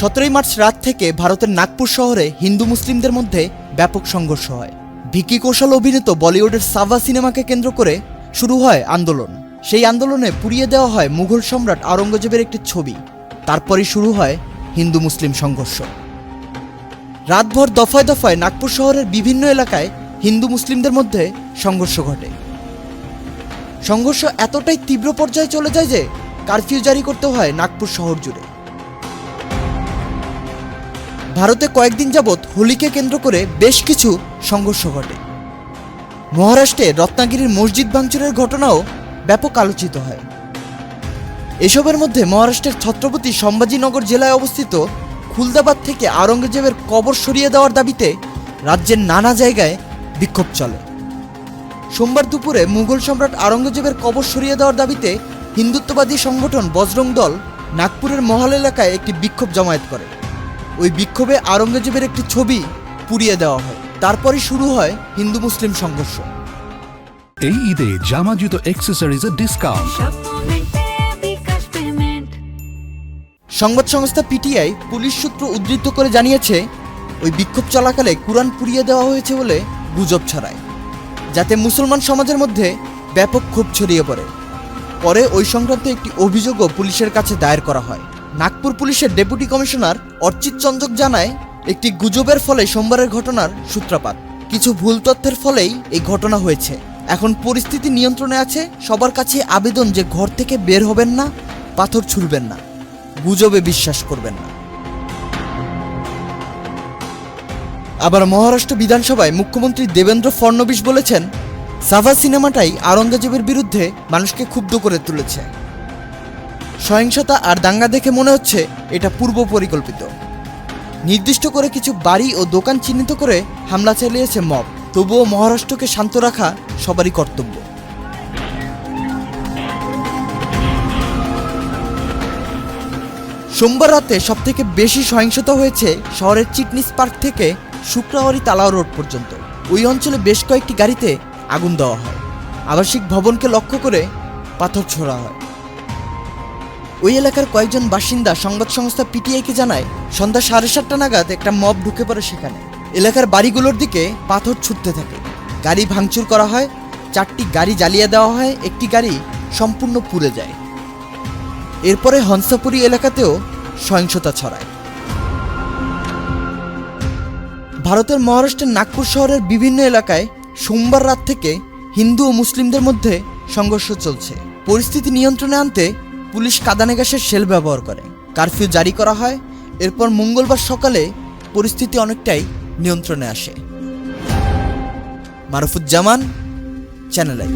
সতেরোই মার্চ রাত থেকে ভারতের নাগপুর শহরে হিন্দু মুসলিমদের মধ্যে ব্যাপক সংঘর্ষ হয়। ভিকি কৌশল অভিনীত বলিউডের সাভা সিনেমাকে কেন্দ্র করে শুরু হয় আন্দোলন। সেই আন্দোলনে পুড়িয়ে দেওয়া হয় মুঘল সম্রাট আওরঙ্গজেবের একটি ছবি। তারপরই শুরু হয় হিন্দু মুসলিম সংঘর্ষ। রাতভর দফায় দফায় নাগপুর শহরের বিভিন্ন এলাকায় হিন্দু মুসলিমদের মধ্যে সংঘর্ষ ঘটে। সংঘর্ষ এতটাই তীব্র পর্যায়ে চলে যায় যে কারফিউ জারি করতে হয় নাগপুর শহর জুড়ে। ভারতে কয়েকদিন যাবৎ হোলিকে কেন্দ্র করে বেশ কিছু সংঘর্ষ ঘটে। মহারাষ্ট্রে রত্নাগিরির মসজিদ ভাঙচুরের ঘটনাও ব্যাপক আলোচিত হয়। এসবের মধ্যে মহারাষ্ট্রের ছত্রপতি সম্ভাজিনগর জেলায় অবস্থিত খুলদাবাদ থেকে আওরঙ্গজেবের কবর সরিয়ে দেওয়ার দাবিতে রাজ্যের নানা জায়গায় বিক্ষোভ চলে। সোমবার দুপুরে মুঘল সম্রাট আওরঙ্গজেবের কবর সরিয়ে দেওয়ার দাবিতে হিন্দুত্ববাদী সংগঠন বজরং দল নাগপুরের মহল এলাকায় একটি বিক্ষোভ জমায়েত করে। ওই বিক্ষোভে আওরঙ্গজেবের একটি ছবি পুড়িয়ে দেওয়া হয়। তারপরে শুরু হয় হিন্দু মুসলিম সংঘর্ষ। এই ঈদে জামা জুতো অ্যাক্সেসরিজের ডিসকাউন্ট সংবাদ সংস্থা পিটিআই পুলিশ সূত্র উদ্ধৃত করে জানিয়েছে ওই বিক্ষোভ চলাকালে কোরআন পুড়িয়ে দেওয়া হয়েছে বলে গুজব ছড়ায় যাতে মুসলমান সমাজের মধ্যে ব্যাপক ক্ষোভ ছড়িয়ে পড়ে। পরে ওই সংক্রান্ত একটি অভিযোগও পুলিশের কাছে দায়ের করা হয়। নাগপুর পুলিশের ডেপুটি কমিশনার অর্চিত চন্দ্রক জানায়, একটি গুজবের ফলে সোমবারের ঘটনার সূত্রপাত। কিছু ভুল তথ্যের ফলেই এই ঘটনা হয়েছে। এখন পরিস্থিতি নিয়ন্ত্রণে আছে, সবার কাছে আবেদন যে ঘর থেকে বের হবেন না, পাথর ছুড়বেন না, গুজবে বিশ্বাস করবেন না। আবার মহারাষ্ট্র বিধানসভায় মুখ্যমন্ত্রী দেবেন্দ্র ফডনবিস বলেছেন, সাভা সিনেমাটাই আওরঙ্গজেবের বিরুদ্ধে মানুষকে ক্ষুব্ধ করে তুলেছে। সহিংসতা আর দাঙ্গা দেখে মনে হচ্ছে এটা পূর্ব পরিকল্পিত। নির্দিষ্ট করে কিছু বাড়ি ও দোকান চিহ্নিত করে হামলা চালিয়েছে মব। তবুও মহারাষ্ট্রকে শান্ত রাখা সবারই কর্তব্য। সোমবার রাতে সবথেকে বেশি সহিংসতা হয়েছে শহরের চিটনিস পার্ক থেকে শুক্রবারই তালাও রোড পর্যন্ত। ওই অঞ্চলে বেশ কয়েকটি গাড়িতে আগুন দেওয়া হয়। আবাসিক ভবনকে লক্ষ্য করে পাথর ছোড়া হয়। ওই এলাকার কয়েকজন বাসিন্দা সংবাদ সংস্থা পিটিআইকে জানায়, সন্ধ্যা সাড়ে সাতটা নাগাদ একটা মব ঢুকে পড়ে সেখানে। এলাকার বাড়িগুলোর দিকে পাথর ছুটতে থাকে। গাড়ি ভাঙচুর করা হয়, চারটি গাড়ি জ্বালিয়ে দেওয়া হয়, একটি গাড়ি সম্পূর্ণ পুড়ে যায়। এরপরে হংসাপুরি এলাকাতেও সহিংসতা ছড়ায়। ভারতের মহারাষ্ট্রের নাগপুর শহরের বিভিন্ন এলাকায় সোমবার রাত থেকে হিন্দু ও মুসলিমদের মধ্যে সংঘর্ষ চলছে। পরিস্থিতি নিয়ন্ত্রণে আনতে পুলিশ কাদানে গ্যাসের শেল ব্যবহার করে। কারফিউ জারি করা হয়, এরপর মঙ্গলবার সকালে পরিস্থিতি অনেকটাই নিয়ন্ত্রণে আসে। Marufuzzaman, channel I.